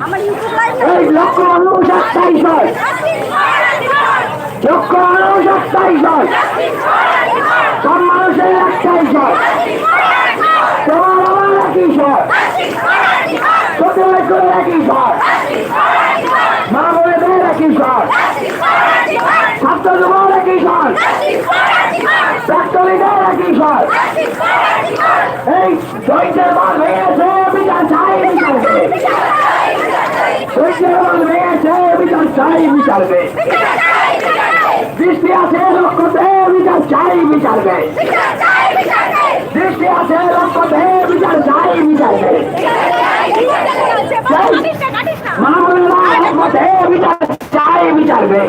এই লক্ষ মানুষ একটাই নয়। লক্ষ মানুষ একটাই নয়। সব মানুষের একটাই নয়। তোমার আমার একই সয় ছোটরা করে একই সয় মা বোনেদের একই ছাত্র ফ্যাক্টরিদের এই ভেঙেছে বিচার চাই বিচারবে দৃষ্টি আছে লক্ষ্যতে বিচার চাই বিচারবে দৃষ্টি আছে লক্ষ্যতে বিচার চাই মা বোনেরা লক্ষ্যতে বিচার চাই বিচারবে